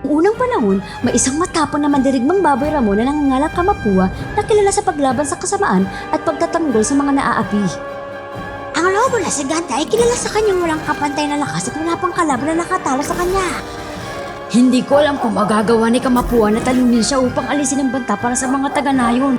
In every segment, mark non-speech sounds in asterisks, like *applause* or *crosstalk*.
Unang panahon, may isang matapang na mandirigmang baboy Ramon na nangangalang Kamapua na kilala sa paglaban sa kasamaan at pagtatanggol sa mga naaapi. Ang lobo na si Ganta ay kilala sa kanyang walang kapantay na lakas at wala pang kalaban na nakatalo sa kanya. Hindi ko alam kung magagawa ni Kamapua na talunin siya upang alisin ang banta para sa mga taga-nayon.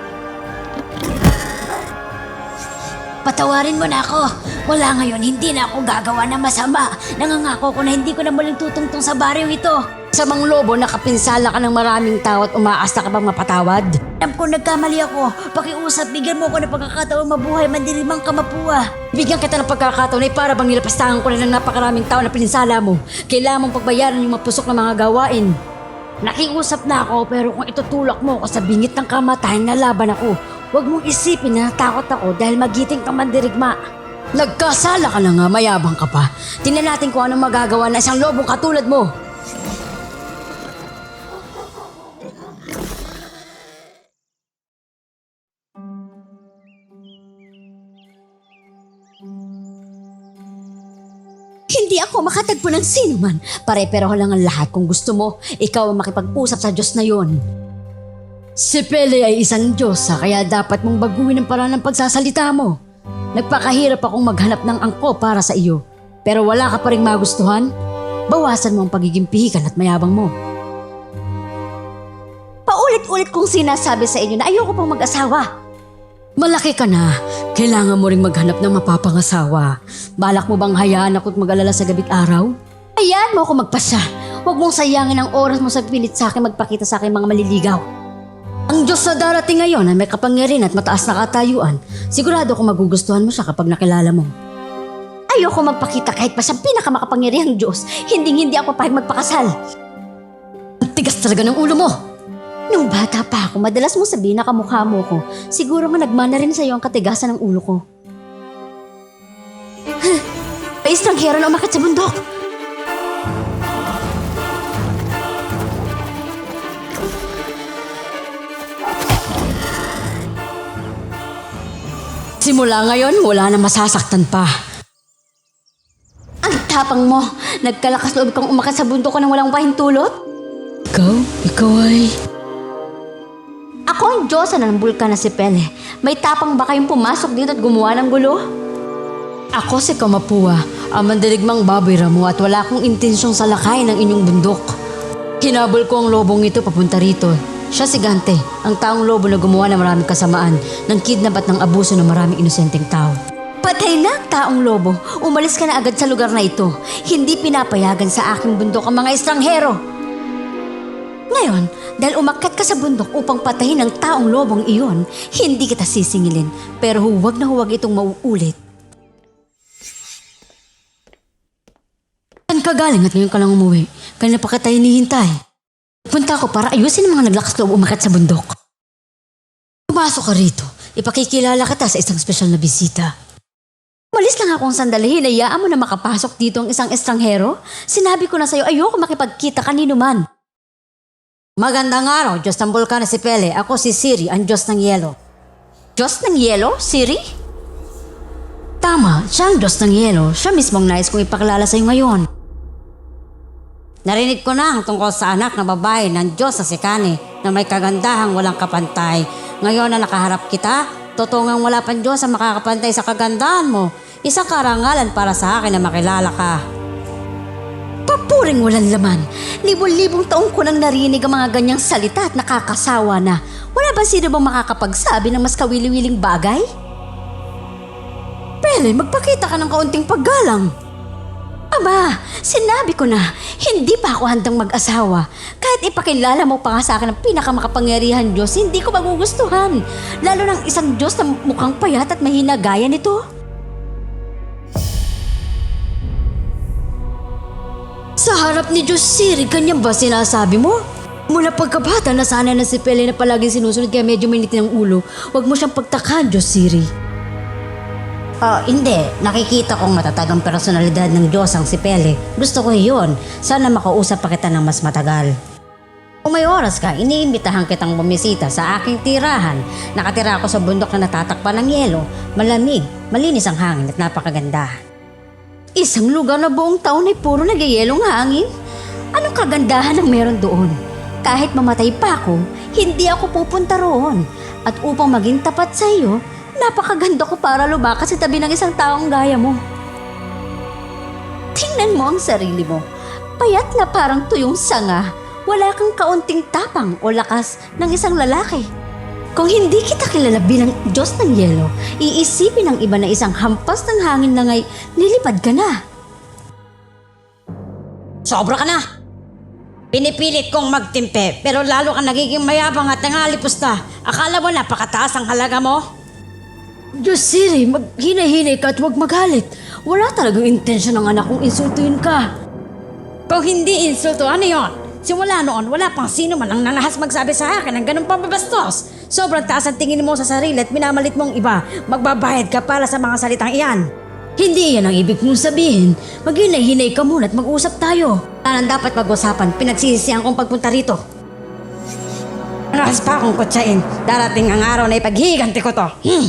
Patawarin mo na ako. Wala ngayon, hindi na ako gagawa ng masama. Nangangako ko na hindi ko na muling tutungtong sa baryo ito. Sa mga lobo, nakapinsala ka ng maraming tao at umaasta ka bang mapatawad? Alam ko nagkamali ako. Pakiusap, bigyan mo ako ng pagkakataon mabuhay mandilimang kamapua. Bigyan kita ng pagkakataon ay para bang nilapastangan ko na ng napakaraming tao na pininsala mo. Kailangan mong pagbayaran yung mapusok na mga gawain. Nakiusap na ako pero kung itutulak mo ako sa bingit ng kamatayan na laban ako, huwag mong isipin na natakot ako dahil magiting ka mandirigma. Nagkasala ka na nga, mayabang ka pa. Tingnan natin kung anong magagawa na isang lobong katulad mo. Hindi ako makatagpo ng sino man. Pare-pero lang ang lahat kung gusto mo. Ikaw ang makipag-usap sa Diyos na yon. Si Pele ay isang Diyosa kaya dapat mong baguhin ang paraan ng pagsasalita mo. Nagpakahirap akong maghanap ng angko para sa iyo. Pero wala ka pa rin magustuhan? Bawasan mo ang pagiging pihikan at mayabang mo. Paulit-ulit kong sinasabi sa inyo na ayoko pang mag-asawa. Malaki ka na. Kailangan mo ring maghanap ng mapapangasawa. Balak mo bang hayaan ako't mag-alala sa gabing araw? Hayaan mo ako magpasya. Huwag mong sayangin ang oras mo sa pilit sa akin magpakita sa akin mga maliligaw. Ang Diyos na darating ngayon ay may kapangyarihan at mataas na katayuan. Sigurado ko magugustuhan mo siya kapag nakilala mo. Ayoko magpakita kahit pa siyang pinakamakapangyarihang Diyos. Hinding-hindi ako pahig magpakasal. Ang tigas talaga ng ulo mo. Nung bata pa ako, madalas mo sabihin na kamukha mo ko. Siguro nga nagmana rin sa'yo ang katigasan ng ulo ko. May estranghero na umakit sa bundok. Simula ngayon, wala na masasaktan pa. Ang tapang mo! Nagkalakas loob kang umakat sa bundok ko nang walang pahintulot? Ikaw? Ikaw ay... Ako ang Diyosa ng bulkan na si Pele. May tapang ba kayong pumasok dito at gumawa ng gulo? Ako si Kamapua, ang mandirigmang baboy ramo at wala akong intensyong salakay ng inyong bundok. Hinabol ko ang lobong ito papunta rito. Siya si Gante, ang taong lobo na gumawa ng maraming kasamaan, ng kidnap at ng abuso ng maraming inosenteng tao. Patay na ang taong lobo. Umalis ka na agad sa lugar na ito. Hindi pinapayagan sa aking bundok ang mga estranghero. Ngayon, dahil umakyat ka sa bundok upang patayin ang taong lobong iyon, hindi kita sisingilin. Pero huwag na huwag itong mauulit. Saan ka galing at ngayon ka lang umuwi? Kanina pa kita hinihintay. Punta ako para ayusin ang mga naglakas loob umakyat sa bundok. Pumasok ka rito. Ipakikilala kita sa isang espesyal na bisita. Malis lang akong sandali, hinayaan mo na makapasok dito ang isang estranghero. Sinabi ko na sa'yo, ayoko makipagkita kanino man. Magandang araw, Diyos ng Bulkan si Pele. Ako si Siri, ang Diyos ng Yelo. Diyos ng yelo? Siri? Tama, siya ang Diyos ng Yelo. Siya mismong nais kong ipakilala sa iyo ngayon. Narinig ko na ang tungkol sa anak na babae ng Diyos sa Sikani na may kagandahang walang kapantay. Ngayon na nakaharap kita, totoo ngang wala pang Diyos ang makakapantay sa kagandahan mo. Isang karangalan para sa akin na makilala ka. Papuring walang laman. Libon-libong taong ko nang narinig ang mga ganyang salita at nakakasawa na. Wala ba sino bang makakapagsabi ng mas kawili-wiling bagay? Pele, magpakita ka ng kaunting paggalang. Aba, sinabi ko na, hindi pa ako handang mag-asawa. Kahit ipakilala mo pa nga sa akin ang pinakamakapangyarihan Diyos, hindi ko magugustuhan. Lalo ng isang Diyos na mukhang payat at mahina gaya nito. Sa harap ni Diyos Siri, ganyan ba sinasabi mo? Mula pagkabata, nasanay na si Pele na palaging sinusunod kaya medyo minit ng ulo. Huwag mo siyang pagtakan, Diyos Siri. Ah, hindi. Nakikita kong matatagang personalidad ng Diyos ang si Pele. Gusto ko yun. Sana makausap pa kita ng mas matagal. Kung may oras ka, iniimbitahan kitang bumisita sa aking tirahan. Nakatira ako sa bundok na natatakpan ng yelo. Malamig, malinis ang hangin at napakaganda. Isang lugar na buong taon ay puro nagyayelong hangin? Anong kagandahan ang meron doon? Kahit mamatay pa ako, hindi ako pupunta roon. At upang maging tapat sa iyo, napakaganda ko para lumakas sa tabi ng isang taong gaya mo. Tingnan mo ang sarili mo. Payat na parang tuyong sanga. Wala kang kaunting tapang o lakas ng isang lalaki. Kung hindi kita kilala bilang Diyos ng Yelo, iisipin ng iba na isang hampas ng hangin na ngay lilipad ka na. Sobra ka na! Pinipilit kong magtimpe, pero lalo ka nagiging mayabang at nangalipos na. Akala mo napakataas ang halaga mo? Diyos Siri, maghinay-hinay ka at huwag magalit. Wala talagang intensyon ng anak kong insultuin ka. Kung hindi insulto, ano yon? Simula noon, wala pang sino man ang nanahas magsabi sa akin ng ganun pambabastos. Sobrang taas ang tingin mo sa sarili at minamalit mong iba. Magbabayad ka para sa mga salitang iyan. Hindi yan ang ibig mong sabihin. Maghinay-hinay ka muna at mag-usap tayo. Yan ang dapat pag-usapan, pinagsisisihan kong pagpunta rito. Nahas pa akong kutsain. Darating ang araw na ipaghiganti ko to. Hmm.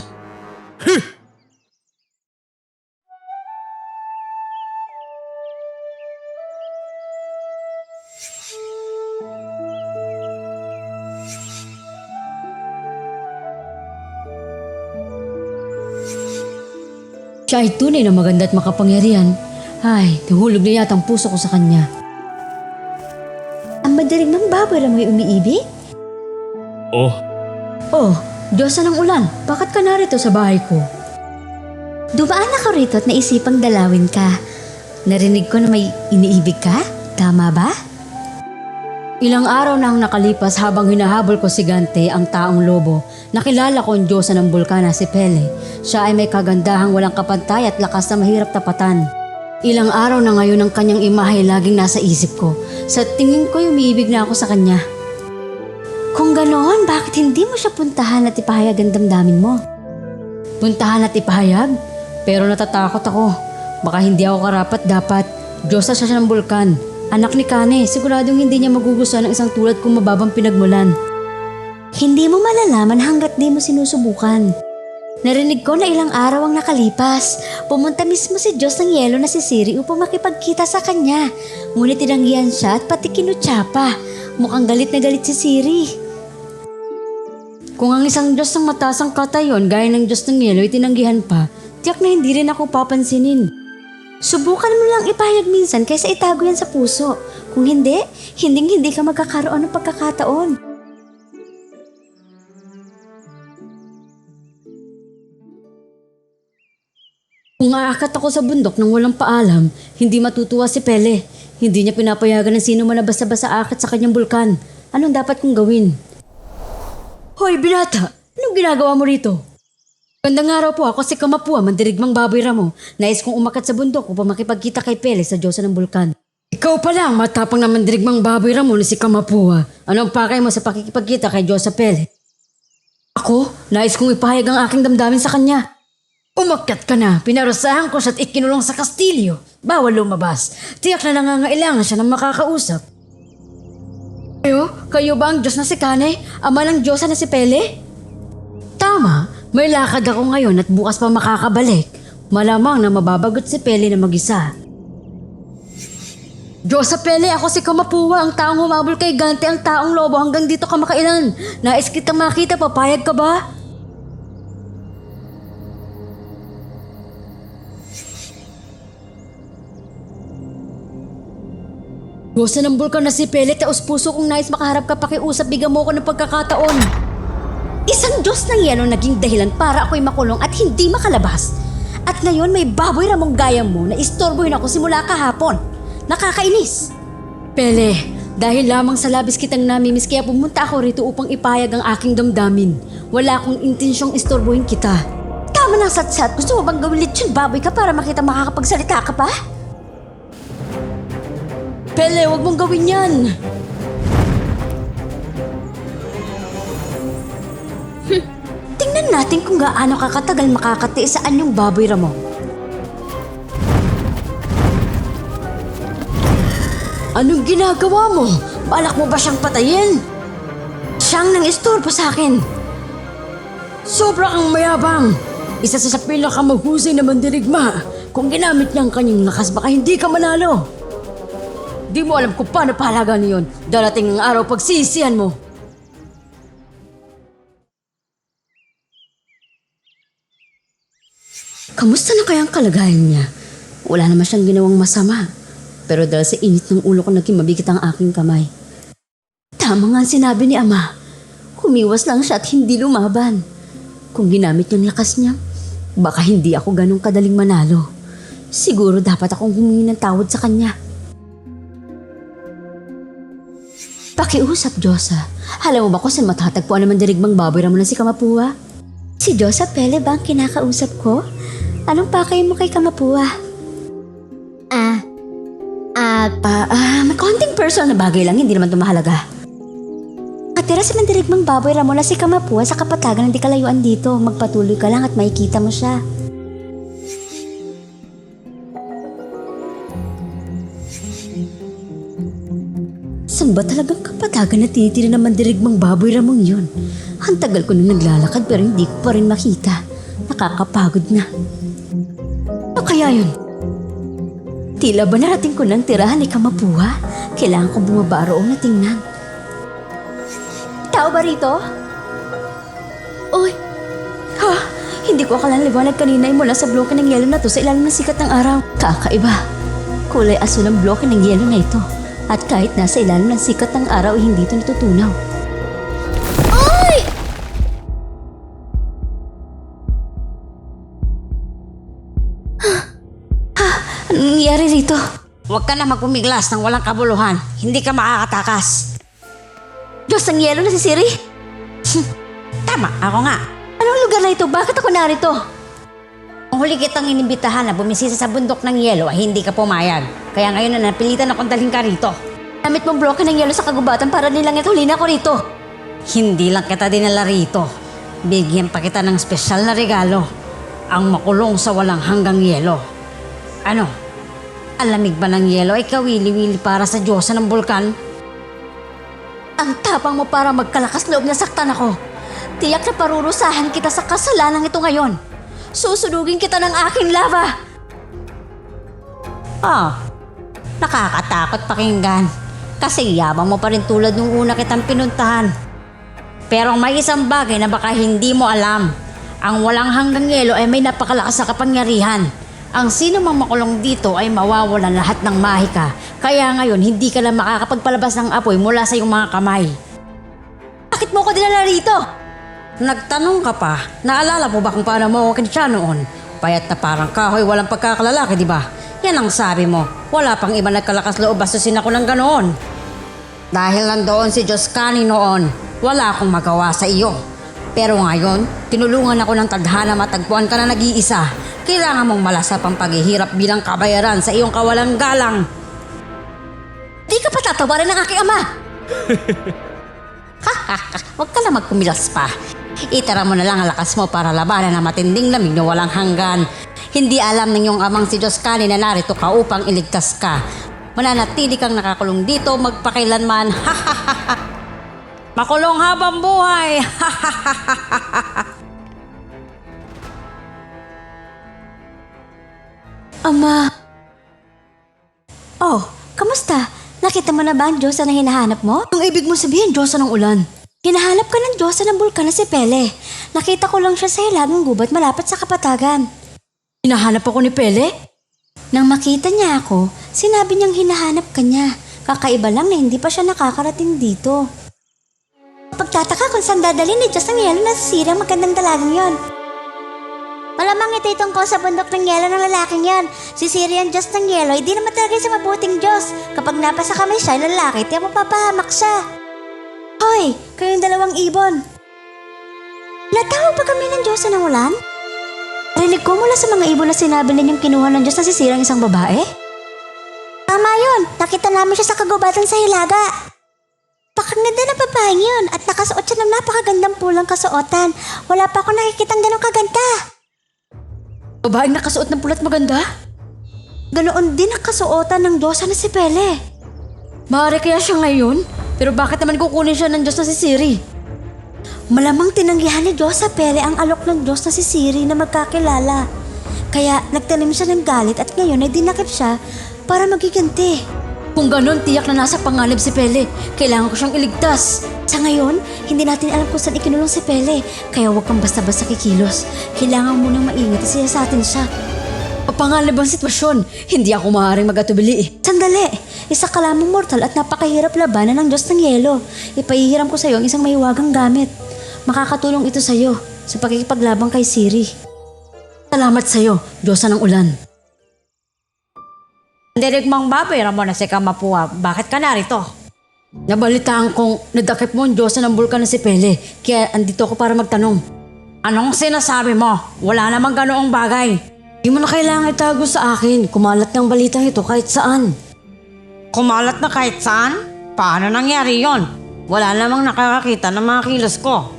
Siya ay tunay na maganda at makapangyarihan. Ay, nahulog na yata ang puso ko sa kanya. Ang madaling ng baboy na may umiibig? Oh, Oh, Diyosa ng ulan, bakit ka narito sa bahay ko? Dumaan ako rito at naisipang dalawin ka. Narinig ko na may iniibig ka? Tama ba? Ilang araw na ang nakalipas habang hinahabol ko si Gante, ang taong lobo. Nakilala ko ang Diyosa ng bulkana si Pele. Siya ay may kagandahang walang kapantay at lakas na mahirap tapatan. Ilang araw na ngayon ang kanyang imahe laging nasa isip ko. Sa tingin ko umiibig na ako sa kanya. Kung ganoon, bakit hindi mo siya puntahan at ipahayag ang damdamin mo? Puntahan at ipahayag? Pero natatakot ako. Baka hindi ako karapat dapat. Diyosa siya ng bulkan. Anak ni Kane, siguradong hindi niya magugustuhan ng isang tulad kong mababang pinagmulan. Hindi mo malalaman hanggat di mo sinusubukan. Narinig ko na ilang araw ang nakalipas. Pumunta mismo si Diyos ng Yelo na si Siri upang makipagkita sa kanya. Ngunit tinanggihan siya at pati kinutsapa. Mukhang galit na galit si Siri. Kung ang isang Diyos ng mataas ang katayon gaya ng Diyos ng Yelo ay tinanggihan pa, tiyak na hindi rin ako papansinin. Subukan mo lang ipahayag minsan kaysa itago yan sa puso. Kung hindi, hinding hindi ka magkakaroon ng pagkakataon. Kung aakat ako sa bundok nang walang paalam, hindi matutuwa si Pele. Hindi niya pinapayagan ng sino man na basta-basta aakat sa kanyang bulkan. Anong dapat kong gawin? Hoy, binata! Anong ginagawa mo rito? Gandang araw po ako si Kamapua, mandirigmang baboy ramo. Nais kong umakat sa bundok upang makipagkita kay Pele sa Diyosa ng Bulkan. Ikaw pa lang, matapang na mandirigmang baboy ramo ni si Kamapua. Anong pakay mo sa pakikipagkita kay Diyosa Pele? Ako, nais kong ipahayag ang aking damdamin sa kanya. Umakyat ka na, pinarusahan ko siya at ikinulong sa kastilyo. Bawal lumabas. Tiyak na nangangailangan siya ng makakausap. Kayo? Kayo ba ang Diyos na si Kane? Ama ng Diyosa na si Pele? Tama, may lakad ako ngayon at bukas pa makakabalik. Malamang na mababagot si Pele na mag-isa. Diyos sa Pele, ako si Kamapuwa, ang taong humabol kay Gante, ang taong lobo hanggang dito ka makailan. Nais kitang makita, papayag ka ba? Gosa ng bulkan na si Pele, taos puso kong nais makaharap ka pakiusap, bigyan mo ko ng pagkakataon. Isang Diyos ng Yelo naging dahilan para ako'y makulong at hindi makalabas. At ngayon may baboy ramong gaya mo na istorbohin ako simula kahapon. Nakakainis. Pele, dahil lamang sa labis kitang namimiss kaya pumunta ako rito upang ipayag ang aking damdamin. Wala akong intensyong istorbohin kita. Tama ng satsat. Gusto mo bang gawin lechon baboy ka para makita makakapagsalita ka pa? Pele, wag mong gawin yan! Tingnan natin kung gaano kakatagal makakatiis sa anyong baboy ramo. Anong ginagawa mo? Balak mo ba siyang patayin? Siyang nang istorbo sa akin. Sobra kang mayabang! Isa sa sa pinakamahusay na mandirigma. Kung ginamit niya ang kanyang lakas, baka hindi ka manalo. Di mo alam kung paano pahalagaan yun. Darating ang araw pagsisihan mo. Kamusta na kaya ang kalagayan niya? Wala naman siyang ginawang masama. Pero dahil sa init ng ulo ko naging mabigat ang aking kamay. Tama nga sinabi ni Ama. Humiwas lang siya at hindi lumaban. Kung ginamit ang lakas niya, baka hindi ako ganong kadaling manalo. Siguro dapat akong humingi ng tawad sa kanya. Pakiusap, Diyosa. Alam mo ba kung saan matatagpuan naman dirigmang baboy mo na si Kamapua? Si Diyosa Pele ba ang kinakausap ko? Anong pakay mo kay Kamapua? Ah, ah, Ah, ah, may konting personal na bagay lang, hindi naman ito mahalaga. Katira sa mandirigmang baboy ramo na si Kamapua sa kapatagan ng di kalayuan dito. Magpatuloy ka lang at makikita mo siya. Saan ba talagang kapatagan na tinitira ng mandirigmang baboy ramong yun? Ang tagal ko nang naglalakad pero hindi ko pa rin makita. Nakakapagod na. Kaya yun? Tila ba narating ko ng tirahan ni Kamapua? Kailangan kong bumaba roon na tingnan. Tao ba rito? Uy! Ha? Hindi ko akalang liwanag kanina ay mula sa bloke ng yelo na to sa ilalim ng sikat ng araw. Kakaiba. Kulay asul ang bloke ng yelo na ito. At kahit nasa ilalim ng sikat ng araw ay hindi ito natutunaw. Rito? Huwag ka na magpumiglas ng walang kabuluhan. Hindi ka makakatakas. Diyos ng yelo na si Siri? Tama, ako nga. Anong lugar na ito? Bakit ako narito? Kung huli kitang inimbitahan na bumisisa sa bundok ng yelo ay hindi ka pumayag. Kaya ngayon na napilitan akong dalhin ka rito. Gamit mong bloke ng yelo sa kagubatan para nilang ito huli na ako rito. Hindi lang kita dinala rito. Bigyan pa kita ng espesyal na regalo. Ang makulong sa walang hanggang yelo. Ano? Alamig ba ng yelo ay kawili-wili para sa Diyosa ng bulkan? Ang tapang mo para magkalakas loob na saktan ako. Tiyak na parurusahan kita sa kasalanan ito ngayon. Susunugin kita ng aking lava. Ah, nakakatakot pakinggan. Kasi yabang mo pa rin tulad nung una kitang pinuntahan. Pero may isang bagay na baka hindi mo alam. Ang walang hanggang yelo ay may napakalakas na kapangyarihan. Ang sino mang makulong dito ay mawawalan lahat ng mahika. Kaya ngayon, hindi ka na makakapagpalabas ng apoy mula sa iyong mga kamay. Bakit mo ko dinala rito? Nagtanong ka pa, naalala mo ba kung paano mo ako siya noon? Payat na parang kahoy, walang pagkakalalaki, di ba? Yan ang sabi mo. Wala pang iba nagkalakas loob bastusin ako ng ganoon. Dahil nandoon si Diyos Kani noon, wala akong magawa sa iyo. Pero ngayon, tinulungan ako ng tadhana matagpuan ka na nag-iisa. Kailangan mong malasap ang paghihirap bilang kabayaran sa iyong kawalang galang. Di ka pa tatawarin ng aking ama. *laughs* Huwag ka na magkumilas pa. Itara mo na lang ang lakas mo para labanan ang matinding lamig na walang hanggan. Hindi alam ng iyong amang si Diyos Kani na narito ka upang iligtas ka. Mananatili kang nakakulong dito magpakailanman. *laughs* Makulong habang buhay. *laughs* Ama, oh, kamusta? Nakita mo na ba ang Diyos na hinahanap mo? ang ibig mo sabihin, Diyosa ng ulan. Hinahanap ka ng Diyos ng bulkan na si Pele. Nakita ko lang siya sa hilagang gubat malapit sa kapatagan. Hinahanap ako ni Pele? Nang makita niya ako, sinabi niyang hinahanap ka niya. Kakaiba lang na hindi pa siya nakakarating dito. Pagtataka kung saan dadalhin ni Diyos ng yelo na sisira ang magandang dalagang yon. Malamang ito tungkol sa bundok ng yelo ng lalaking yon. Si Siri ang Diyos ng yelo, hindi naman talaga sa mabuting Diyos. Kapag napasa kami siya, lalaki, tiyan mapapahamak siya. Hoy, kayong dalawang ibon. Natawag pa kami ng Diyos ng ulan? Rinig ko mula sa mga ibon na sinabi ninyong kinuha ng Diyos na sisirang isang babae? Tama yun. Nakita namin siya sa kagubatan sa Hilaga. Pakaganda ng babaeng yun at nakasuot siya ng napakagandang pulang kasuotan. Wala pa ako nakikitang ganong kaganda. Babaeng nakasuot ng pulat maganda? Ganoon din ang kasuotan ng Diyosa na si Pele. Maaari kaya siya ngayon? Pero bakit naman kukunin siya ng Diyos na si Siri? Malamang tinanggihan ni Diyos sa Pele ang alok ng Diyos na si Siri na magkakilala. Kaya nagtanim siya ng galit at ngayon ay dinakip siya para magiganti. Kung ganon, tiyak na nasa panganib si Pele. Kailangan ko siyang iligtas. Sa ngayon, hindi natin alam kung saan ikinulong si Pele. Kaya huwag kang basta-basta kikilos. Kailangan munang maingat siya sa atin siya. Papanganib ang sitwasyon. Hindi ako maaaring magatubili. Sandali! Isa ka lamang mortal at napakahirap labanan ng Diyos ng Yelo. Ipahihiram ko sa iyo ang isang mahiwagang gamit. Makakatulong ito sa iyo sa pagkikipaglabang kay Siri. Salamat sa'yo, Diyosa ng ulan. Dirigmang baboy, Ramon na si Kamapua. Bakit ka narito? Nabalitaan kong nadakip mo ang Diyosa ng bulkan na si Pele. Kaya andito ako para magtanong. Anong sinasabi mo? Wala namang ganoong bagay. Di mo na kailangan itago sa akin. Kumalat ng balitang ito kahit saan. Kumalat na kahit saan? Paano nangyari yon? Wala namang nakakakita ng mga kilos ko.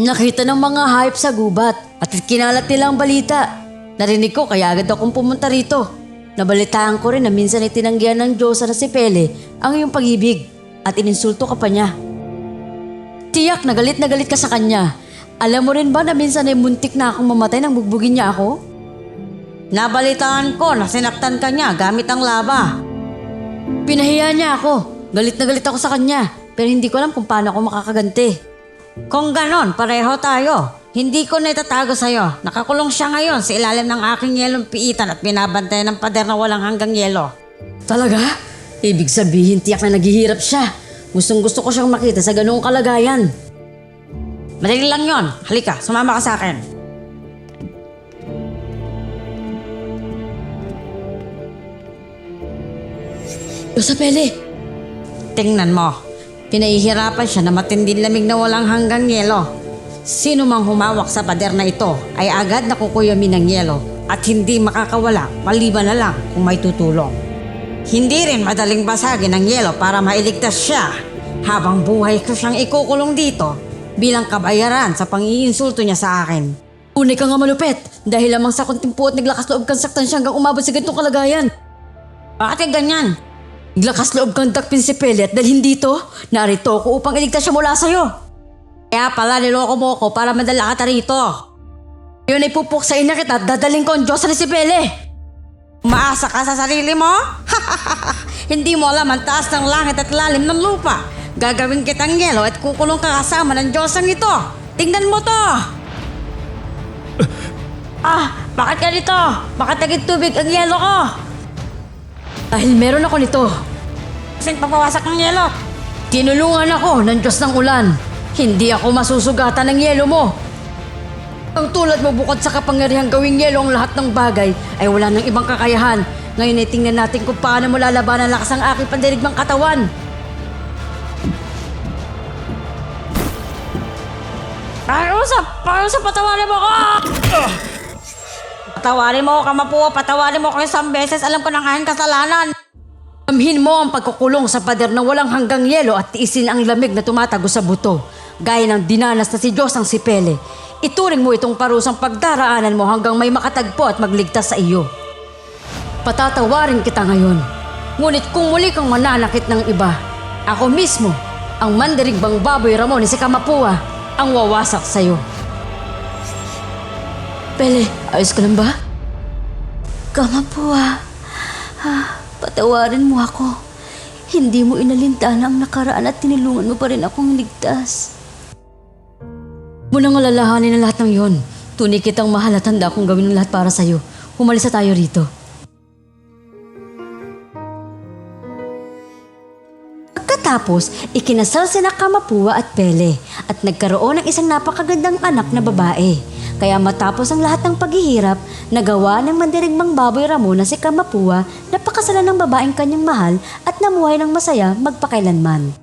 Nakita ng mga hype sa gubat at kinalat nila ang balita. Narinig ko kaya agad akong pumunta rito. Nabalitaan ko rin na minsan ay tinanggihan ng Diyosa na si Pele ang iyong pag-ibig at ininsulto ka pa niya. Tiyak na galit na galit ka sa kanya. Alam mo rin ba na minsan ay muntik na akong mamatay nang bugbugin niya ako? Nabalitaan ko na sinaktan ka niya gamit ang laba. Pinahiya niya ako. Galit na galit ako sa kanya. Pero hindi ko alam kung paano ako makakaganti. Kung ganon, pareho tayo. Hindi ko na itatago sa'yo. Nakakulong siya ngayon sa ilalim ng aking yelong piitan at binabantayan ng pader na walang hanggang yelo. Talaga? Ibig sabihin tiyak na naghihirap siya. Gustong gusto ko siyang makita sa ganoong kalagayan. Madali lang yon. Halika, sumama ka sa akin. Diyosa Pele, Tingnan mo. Pinahihirapan siya na matinding lamig na walang hanggang yelo. Sino mang humawak sa pader na ito ay agad nakukuyomi ng yelo at hindi makakawala maliban na lang kung may tutulong. Hindi rin madaling basagin ng yelo para mailigtas siya habang buhay ko siyang ikukulong dito bilang kabayaran sa pang-iinsulto niya sa akin. unay ka nga malupit dahil lamang sa kontimpo at naglakas loob kang saktan siya hanggang umabot sa ganitong kalagayan. Bakit ganyan? Naglakas loob kang dakpin si Pele at dahil dito, narito ako upang iligtas siya mula sa'yo. Kaya pala niloko mo ko para madala ka rito. Yun ay pupuksain na kita at dadaling ko ang Diyos na si Pele. Umaasa ka sa sarili mo? *laughs* Hindi mo alam ang taas ng langit at lalim ng lupa. Gagawin kitang yelo at kukulong ka kasama ng Diyosang ito. Tingnan mo to! *laughs* ah, bakit ka dito? Bakit naging tubig ang yelo ko? Dahil meron ako nito. Kasing papawasak ng yelo. Tinulungan ako ng Diyos ng ulan. Hindi ako masusugatan ng yelo mo. Ang tulad mo bukod sa kapangyarihang gawing yelo ang lahat ng bagay ay wala nang ibang kakayahan. Ngayon ay tingnan natin kung paano mo lalabanan ang lakas ng aking pandirigmang katawan. Pakiusap! Pakiusap, patawarin mo ko! Patawarin mo ko, kamapuwa. Patawarin mo ko isang beses. Alam ko ng aking kasalanan. Amhin mo ang pagkukulong sa pader na walang hanggang yelo at tiisin ang lamig na tumatago sa buto. Gaya ng dinanas na si Diyos ang si Pele. Ituring mo itong parusang pagdaraanan mo hanggang may makatagpo at magligtas sa iyo. Patatawarin kita ngayon. Ngunit kung muli kang mananakit ng iba, ako mismo, ang mandirigbang baboy Ramon ni si Kamapua, ang wawasak sa iyo. Pele, ayos ka lang ba? Kamapua, ah, patawarin mo ako. Hindi mo inalintana ang nakaraan at tinulungan mo pa rin akong ligtas. Muna nga lalahanin ang lahat ng yon. Tunay kitang mahal at handa akong gawin ang lahat para sa'yo. Humalis na tayo rito. Pagkatapos, ikinasal sina Kamapua at Pele at nagkaroon ng isang napakagandang anak na babae. Kaya matapos ang lahat ng paghihirap, nagawa ng mandirigmang baboy Ramon na si Kamapua na pakasalan ng babaeng kanyang mahal at namuhay ng masaya magpakailanman.